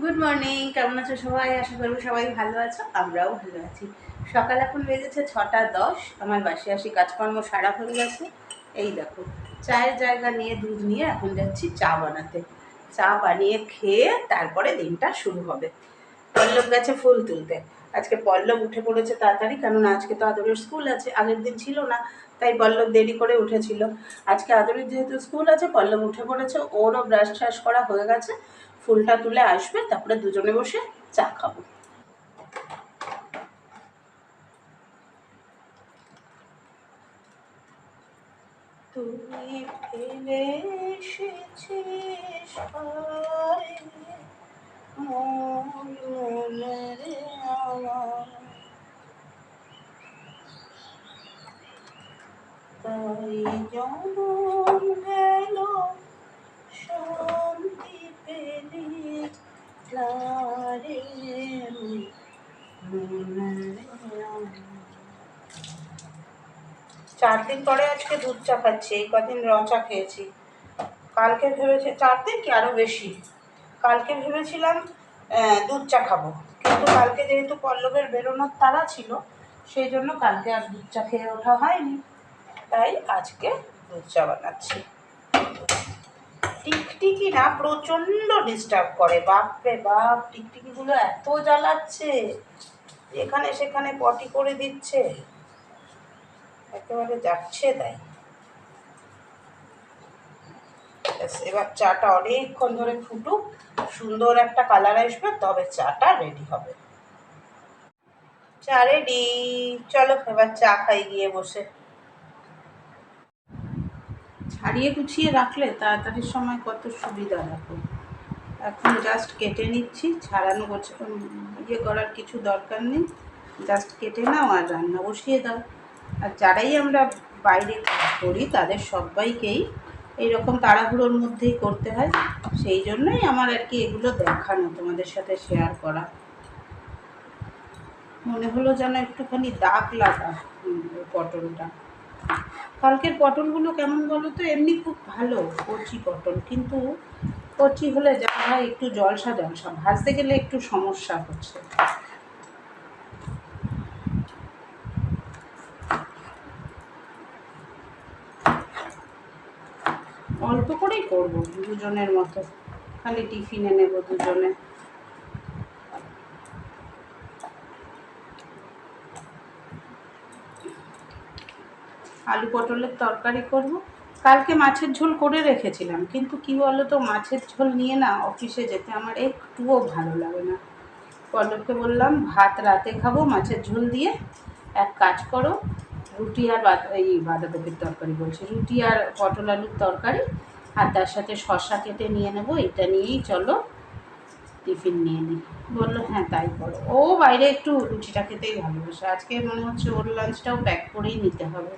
Good morning কেমন আছো সবাই? আশা করব সবাই ভালো আছো, আমরাও ভালো আছি। সকাল এখন বেজেছে ছটা দশ, আমার বাসে আসি, কাজকর্ম সারা হয়ে গেছে। এই দেখো, চায়ের জায়গা নিয়ে, দুধ নিয়ে এখন যাচ্ছি চা বানাতে। চা বানিয়ে খেয়ে তারপরে দিনটা শুরু হবে। পল্লব গেছে ফুল তুলতে। আজকে পল্লব উঠে পড়েছে তাড়াতাড়ি, কেননা আজকে তো আদরের স্কুল আছে, আগের দিন ছিল না, তাই পল্লব দেরি করে উঠেছিল। আজকে আদরের যেহেতু স্কুল আছে, পল্লব উঠে পড়েছে, ওরও ব্রাশ ট্রাশ করা হয়ে গেছে। ফুলটা তুলে আসবে তারপরে দুজনে বসে চা খাব। তুমি ফেলে তাই জনম গেল শান্তি চার দিন পরে আজকে দুধ চা খাচ্ছি, এই কদিন র চা খেয়েছি। কালকে ভেবেছি, চার দিন কি আরও বেশি? কালকে ভেবেছিলাম দুধ চা খাব। কিন্তু কালকে যেহেতু পল্লবের বেরোনোর তারা ছিল, সেই জন্য কালকে আর দুধ চা খেয়ে ওঠা হয়নি। তাই আজকে দুধ চা বানাচ্ছি। টিকটিকি না প্রচণ্ড ডিস্টার্ব করে। বাপরে বাপ, টিকটিকিগুলো এত জ্বালাচ্ছে। এখানে সেখানে পটি করে দিচ্ছে। একেবারে যাচ্ছে তাই। এবার চাটা অনেকক্ষণ ধরে ফুটুক, সুন্দর একটা কালার আসবে, তবে চাটা রেডি হবে। চা রেডি চলো, এবার চা খাই গিয়ে বসে। ছাড়িয়ে গুছিয়ে রাখলে তাড়াতাড়ির সময় কত সুবিধা, দেখো। এখন জাস্ট কেটে নিচ্ছি, ছাড়ানো ইয়ে করার কিছু দরকার নেই। জাস্ট কেটে নাও আর রান্না বসিয়ে দাও। আর যারাই আমরা বাইরে করি, তাদের সবাইকেই এইরকম তাড়াহুড়োর মধ্যেই করতে হয়। সেই জন্যই আমার আর কি এগুলো দেখানো, তোমাদের সাথে শেয়ার করা। মনে হলো যেন একটুখানি দাগ লাগা পটলটা। কালকের পটলগুলো কেমন বলো তো? এমনি খুব ভালো, কচি পটল। কিন্তু কচি হলে যা হয় একটু জলসা জলসা, ভাজতে গেলে একটু সমস্যা হচ্ছে। অল্প করেই করব, দুজনের মতো। খালি টিফিনে নেব দুজনে। আলু পটলের তরকারি করব। কালকে মাছের ঝোল করে রেখেছিলাম, কিন্তু কি বলো তো মাছের ঝোল নিয়ে না অফিসে যেতে আমার একটুও ভালো লাগে না। পল্লবকে বললাম, ভাত রাতে খাব, মাছের ঝোল দিয়ে। এক কাজ করো, রুটি আর এই বাঁধাকপির তরকারি বলছি, রুটি আর পটল আলুর তরকারি, আর তার সাথে শসা কেটে নিয়ে নেব, এটা নিয়েই চলো, টিফিন নিয়ে নিই। বলল হ্যাঁ তাই করো। ও বাইরে একটু রুটিটা খেতেই ভালোবাসে। আজকে মনে হচ্ছে ওর লাঞ্চটাও প্যাক করেই নিতে হবে।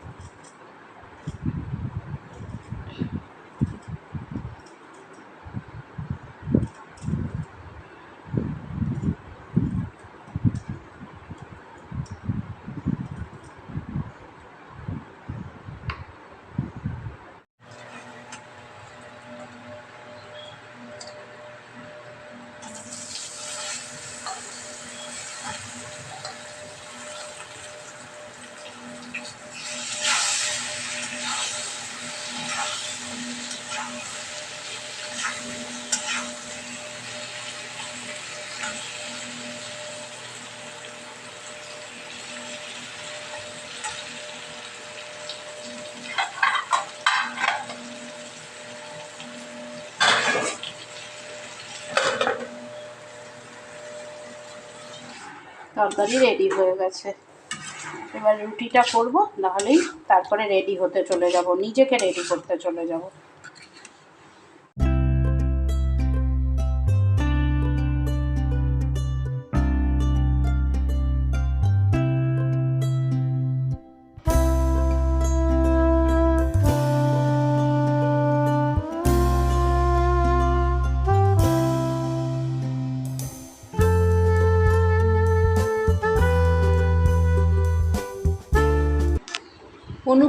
তরকারি রেডি হয়ে গেছে। এবার রুটিটা করব, নাহলেই তারপরে রেডি হতে চলে যাব, নিজেকে রেডি করতে চলে যাব।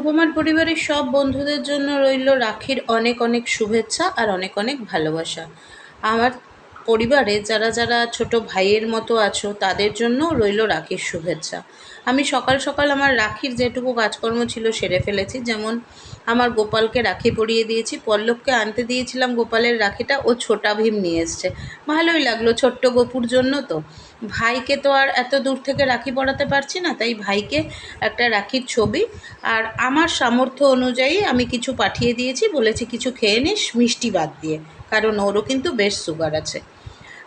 অনুপমার পরিবারের সব বন্ধুদের জন্য রইল রাখির অনেক অনেক শুভেচ্ছা আর অনেক অনেক ভালোবাসা। আমার পরিবারে যারা যারা ছোট ভাইয়ের মতো আছো, তাদের জন্য রইল রাখির শুভেচ্ছা। আমি সকাল সকাল আমার রাখির যেটুকু কাজকর্ম ছিল সেরে ফেলেছি। যেমন আমার গোপালকে রাখি পরিয়ে দিয়েছি, পল্লবকে আনতে দিয়েছিলাম গোপালের রাখিটা, ও ছোটা ভীম নিয়ে এসছে। ভালোই লাগল ছোট্ট গোপুর জন্য তো। ভাইকে তো আর এত দূর থেকে রাখি পরাতে পারছি না, তাই ভাইকে একটা রাখির ছবি আর আমার সামর্থ্য অনুযায়ী আমি কিছু পাঠিয়ে দিয়েছি, বলেছি কিছু খেয়ে নিস, মিষ্টি বাদ দিয়ে। কারণ ওরও কিন্তু বেশ সুগার আছে।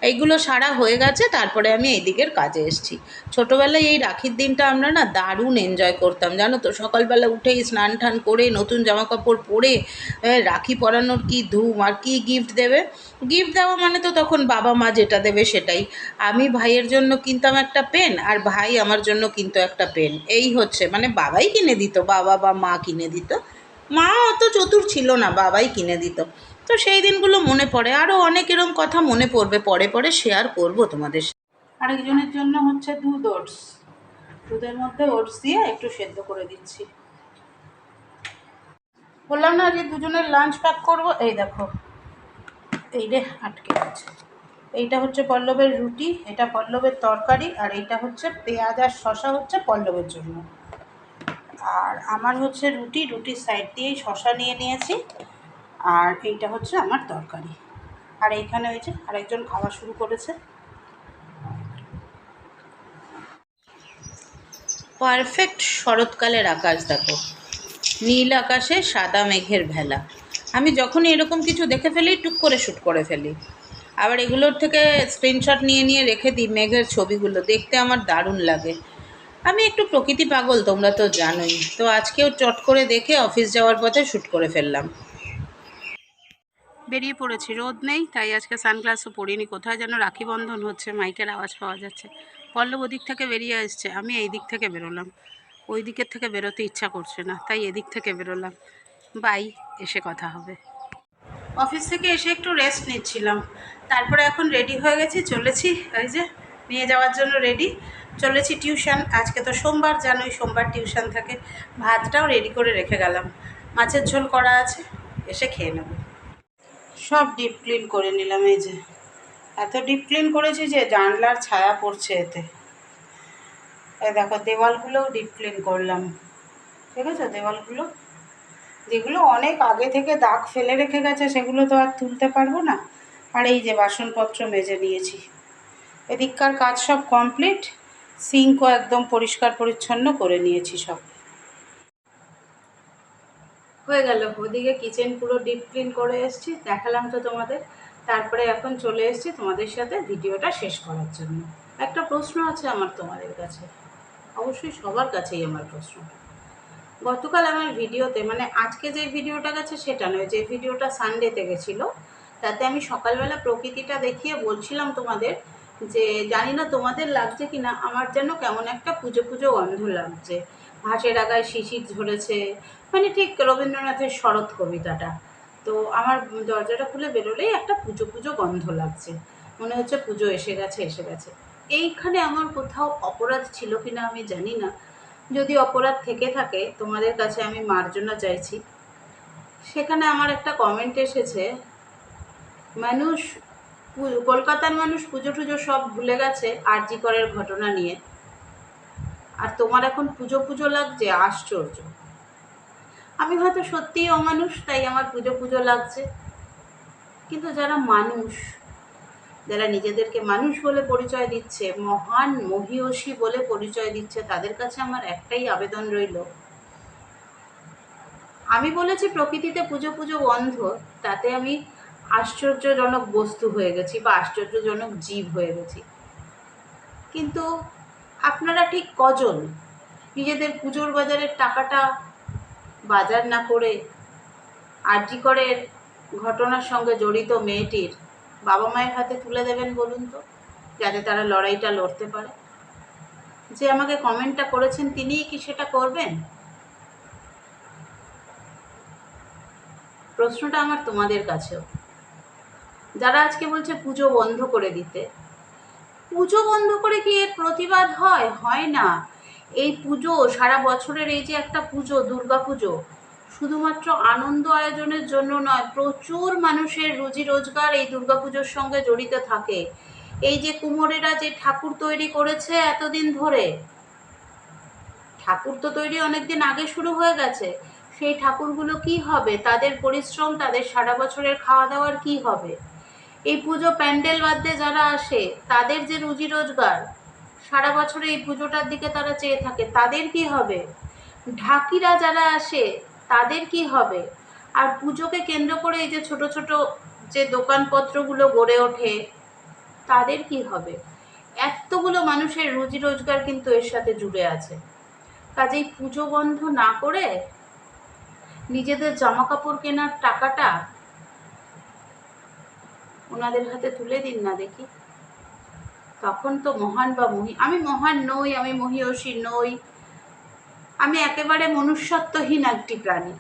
এইগুলো সারা হয়ে গেছে, তারপরে আমি এই দিকের কাজে এসেছি। ছোটোবেলায় এই রাখির দিনটা আমরা না দারুণ এনজয় করতাম, জানো তো? সকালবেলা উঠেই স্নান টান করে নতুন জামা কাপড় পরে রাখি পরানোর কি ধুম, আর কি গিফট দেবে? গিফট দেওয়া মানে তো তখন বাবা মা যেটা দেবে সেটাই। আমি ভাইয়ের জন্য কিনতাম একটা পেন আর ভাই আমার জন্য কিনতো একটা পেন এই হচ্ছে মানে বাবাই কিনে দিত, বাবা বা মা কিনে দিত। মা অত চতুর ছিল না, বাবাই কিনে দিত। তো সেই দিনগুলো মনে পড়ে। আরও অনেক এরম কথা মনে পড়বে। পরে পরে শেয়ার করব তোমাদের আরেকজনের জন্য হচ্ছে দুধ ওটস। দুধের মধ্যে ওটস দিয়ে একটু সেদ্ধ করে দিচ্ছি। বললাম না যে দুজনের লাঞ্চ প্যাক করব। এই দেখো। এই রে, আটকে গেছে। এইটা হচ্ছে পল্লবের রুটি, এটা পল্লবের তরকারি, আর এইটা হচ্ছে পেঁয়াজ আর শশা হচ্ছে পল্লবের জন্য। আর আমার হচ্ছে রুটি, রুটির সাইড দিয়েই শশা নিয়ে নিয়েছি। আর এইটা হচ্ছে আমার তরকারি। আর এইখানে হয়েছে আরেকজন খাওয়া শুরু করেছে। পারফেক্ট শরৎকালের আকাশ দেখো। নীল আকাশে সাদা মেঘের ভেলা। আমি যখনই এরকম কিছু দেখে ফেলি, টুক করে শ্যুট করে ফেলি। আবার এগুলোর থেকে স্ক্রিনশট নিয়ে নিয়ে রেখে দিই মেঘের ছবিগুলো। দেখতে আমার দারুণ লাগে। আমি একটু প্রকৃতি পাগল, তোমরা তো জানোই। তো আজকেও চট করে দেখে অফিস যাওয়ার পথে শ্যুট করে ফেললাম। বেরিয়ে পড়েছি। রোদ নেই, তাই আজকে সানগ্লাসও পরিনি। কোথায় যেন রাখি বন্ধন হচ্ছে, মাইকের আওয়াজ পাওয়া যাচ্ছে। পল্লব ওদিক থেকে বেরিয়ে আসছে, আমি এই দিক থেকে বেরোলাম। ওই দিকের থেকে বেরোতে ইচ্ছা করছে না, তাই এদিক থেকে বেরোলাম। বাই, এসে কথা হবে। অফিস থেকে এসে একটু রেস্ট নিচ্ছিলাম। তারপরে এখন রেডি হয়ে গেছি, চলেছি, এই যে, নিয়ে যাওয়ার জন্য রেডি চলেছি টিউশন আজকে তো সোমবার, জানোই সোমবার টিউশন থাকে। ভাতটাও রেডি করে রেখে গেলাম। মাছের ঝোল করা আছে, এসে খেয়ে নেব। সব ডিপ ক্লিন করে নিলাম, এই যে। এত ডিপ ক্লিন করেছি যে জানলার ছায়া পড়ছে এতে। এই দেখো, দেওয়ালগুলোও ডিপ ক্লিন করলাম। ঠিক আছে? দেওয়ালগুলো, যেগুলো অনেক আগে থেকে দাগ ফেলে রেখে গেছে, সেগুলো তো আর তুলতে পারব না। আর এই যে বাসনপত্র মেজে নিয়েছি। এদিককার কাজ সব কমপ্লিট সিঙ্কও একদম পরিষ্কার পরিচ্ছন্ন করে নিয়েছি সব। হয়ে গেল। ওদিকে কিচেন পুরো ডিপ ক্লিন করে এসেছি, দেখালাম তো তোমাদের। তারপরে এখন চলে এসেছি তোমাদের সাথে ভিডিওটা শেষ করার জন্য। একটা প্রশ্ন আছে আমার তোমাদের কাছে। অবশ্যই সবার কাছেই আমার প্রশ্ন গতকাল আমার ভিডিওতে মানে আজকে যে ভিডিওটা গেছে সেটা নয়, যে ভিডিওটা সানডেতে গেছিল, তাতে আমি সকালবেলা প্রকৃতিটা দেখিয়ে বলছিলাম তোমাদের যে, জানি না তোমাদের লাগছে কি না আমার যেন কেমন একটা পুজো পুজো গন্ধ লাগছে। ঘাসের আগায় শিশির ঝরেছে। মানে ঠিক রবীন্দ্রনাথের শরৎ কবিতাটা। তো আমার দরজাটা খুলে বেরোলেই একটা পুজো পুজো গন্ধ লাগছে। মনে হচ্ছে পুজো এসে গেছে এসে গেছে। এইখানে আমার কোথাও অপরাধ ছিল কিনা আমি জানি না। যদি অপরাধ থেকে থাকে, তোমাদের কাছে আমি মার্জনা চাইছি। সেখানে আমার একটা কমেন্ট এসেছে, মানুষ কলকাতার মানুষ পুজো টুজো সব ভুলে গেছে আরজি করের ঘটনা নিয়ে। আর তোমার এখন পুজো পুজো লাগছে, আশ্চর্য। আমি হয়তো সত্যিই অমানুষ, তাই আমার পুজো পুজো লাগছে। কিন্তু যারা মানুষ, যারা নিজেদেরকে মানুষ বলে পরিচয় দিচ্ছে, মহান মহিয়সী বলে পরিচয় দিচ্ছে, তাদের কাছে আমার একটাই আবেদন রইল। আমি বলেছি প্রকৃতিতে পুজো পুজো বন্ধ তাতে আমি আশ্চর্যজনক বস্তু হয়ে গেছি বা আশ্চর্যজনক জীব হয়ে গেছি। কিন্তু আপনারা ঠিক কজন নিজেদের পুজোর বাজারের টাকাটা বাজার না করে আরজি করের ঘটনার সঙ্গে জড়িত মেয়েটির বাবা মায়ের হাতে তুলে দেবেন বলুন তো, যাতে তারা লড়াইটা লড়তে পারে? যে আমাকে কমেন্টটা করেছেন তিনিই কি সেটা করবেন? প্রশ্নটা আমার তোমাদের কাছেও। যারা আজকে বলছে পুজো বন্ধ করে দিতে পুজো বন্ধ করে কি এর প্রতিবাদ হয়? হয় না। এই পুজো, সারা বছরের এই যে একটা পুজো, দুর্গা পুজো, শুধুমাত্র আনন্দ আয়োজনের জন্য নয়, প্রচুর মানুষের রুজি রোজগার এই দুর্গাপুজোর সঙ্গে জড়িত থাকে। এই যে কুমোরেরা যে ঠাকুর তৈরি করেছে এতদিন ধরে, ঠাকুর তো তৈরি অনেকদিন আগে শুরু হয়ে গেছে, সেই ঠাকুরগুলো কি হবে? তাদের পরিশ্রম, তাদের সারা বছরের খাওয়া দাওয়ার কি হবে? এই পুজো প্যান্ডেল বাদ্যে যারা আসে, তাদের যে রুজি রোজগার, সারা বছরে এই পুজোটার দিকে তারা চেয়ে থাকে, তাদের কি হবে? ঢাকিরা যারা আসে, তাদের কি হবে? আর পুজোকে কেন্দ্র করে এই যে ছোট ছোট যে দোকানপত্রগুলো গড়ে ওঠে, তাদের কি হবে? এতগুলো মানুষের রুজি রোজগার কিন্তু এর সাথে জুড়ে আছে। কাজেই পুজো বন্ধ না করে নিজেদের জামা কাপড় কেনার টাকাটা ওনাদের হাতে তুলে দিন না দেখি। তখন তো মহান বা মহি, আমি মহান নই, আমি মহিয়সী নই। আমি একেবারে মনুষ্যত্বহীন একটি প্রাণী।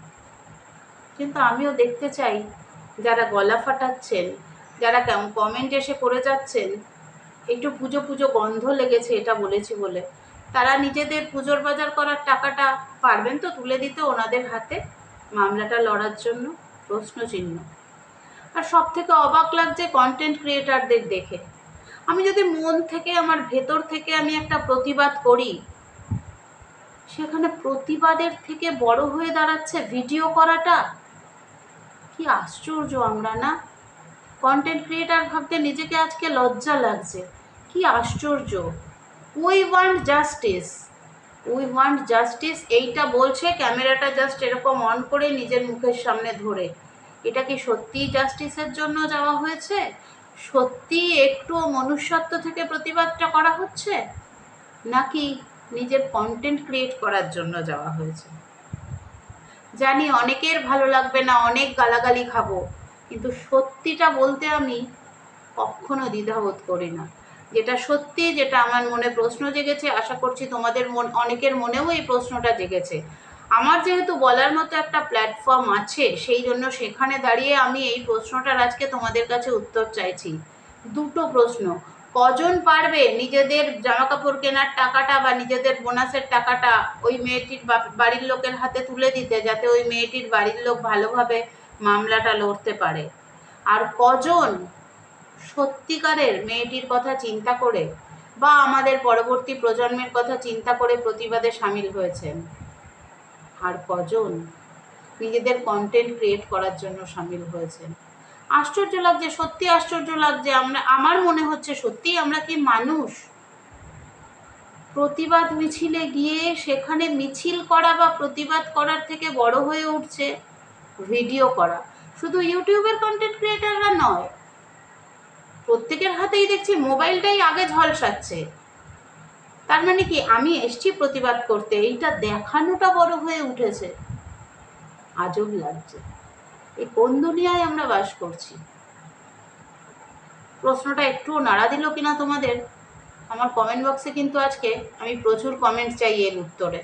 কিন্তু আমিও দেখতে চাই, যারা গলা ফাটাচ্ছেন, যারা কেমন কমেন্ট এসে করে যাচ্ছেন, একটু পুজো পুজো গন্ধ লেগেছে এটা বলেছি বলে। তারা নিজেদের পুজোর বাজার করার টাকাটা পারবেন তো তুলে দিতে ওনাদের হাতে? মামলাটা লড়ার জন্য প্রশ্ন চিহ্ন আর সব থেকে অবাক লাগছে কন্টেন্ট ক্রিয়েটারদের দেখে। আমি যদি মন থেকে, আমার ভেতর থেকে আমি একটা প্রতিবাদ করি, সেখানে প্রতিবাদের থেকে বড় হয়ে দাঁড়াচ্ছে ভিডিও করাটা? কি আশ্চর্য আমরা না? কন্টেন্ট ক্রিয়েটার ভাবতে নিজেকে আজকে লজ্জা লাগছে। কি আশ্চর্য। We want justice we want justice এইটা বলছে, ক্যামেরাটা জাস্ট এরকম অন করে নিজের মুখের সামনে ধরে। এটা কি সত্যিই জাস্টিসের জন্য যাওয়া হয়েছে? সত্যি একটু মনুষ্যত্ব থেকে প্রতিবাদটা করা হচ্ছে? নাকি নিজের কন্টেন্ট ক্রিয়েট করার জন্য যাওয়া হয়েছে? জানি অনেকের ভালো লাগবে না, অনেক গালাগালি খাব, কিন্তু সত্যিটা বলতে আমি কখনো দ্বিধাবোধ করি না। যেটা সত্যি, যেটা আমার মনে প্রশ্ন জেগেছে, আশা করছি তোমাদের মন, অনেকের মনেও এই প্রশ্নটা জেগেছে। আমার যেহেতু বলার মতো একটা প্ল্যাটফর্ম আছে, সেই জন্য সেখানে দাঁড়িয়ে আমি এই প্রশ্নটার আজকে তোমাদের কাছে উত্তর চাইছি। দুটো প্রশ্ন। কজন পারবে নিজেদের জামা কাপড় কেনার টাকাটা বা নিজেদের বোনাসের টাকাটা ওই মেয়েটির বাড়ির লোকের হাতে তুলে দিতে যাতে ওই মেয়েটির বাড়ির লোক ভালোভাবে মামলাটা লড়তে পারে? আর কজন সত্যিকারের মেয়েটির কথা চিন্তা করে বা আমাদের পরবর্তী প্রজন্মের কথা চিন্তা করে প্রতিবাদে সামিল হয়েছেন? আর কজন নিজেদের কন্টেন্ট ক্রিয়েট করার জন্য সামিল হয়েছেন। আশ্চর্য লাগছে, সত্যি আশ্চর্য লাগছে, আমরা, আমার মনে হচ্ছে সত্যি আমরা কি মানুষ? প্রতিবাদ মিছিলে গিয়ে সেখানে মিছিল করা বা প্রতিবাদ করার থেকে বড় হয়ে উঠছে ভিডিও করা। শুধু ইউটিউবের কন্টেন্ট ক্রিয়েটাররা নয়, প্রত্যেকের হাতেই দেখছি মোবাইলটাই আগে ঝলসাচ্ছে। তার মানে কি আমি এসছি প্রতিবাদ করতে? এইটা দেখানোটা বড় হয়ে উঠেছে। আজব লাগছে। এই কোন দুনিয়ায় আমরা বাস করছি। প্রশ্নটা একটু নাড়া দিল কিনা তোমাদের? আমার কমেন্ট বক্সে কিন্তু আজকে আমি প্রচুর কমেন্ট চাই এর উত্তরে।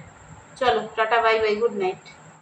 চলো, tata bye bye good night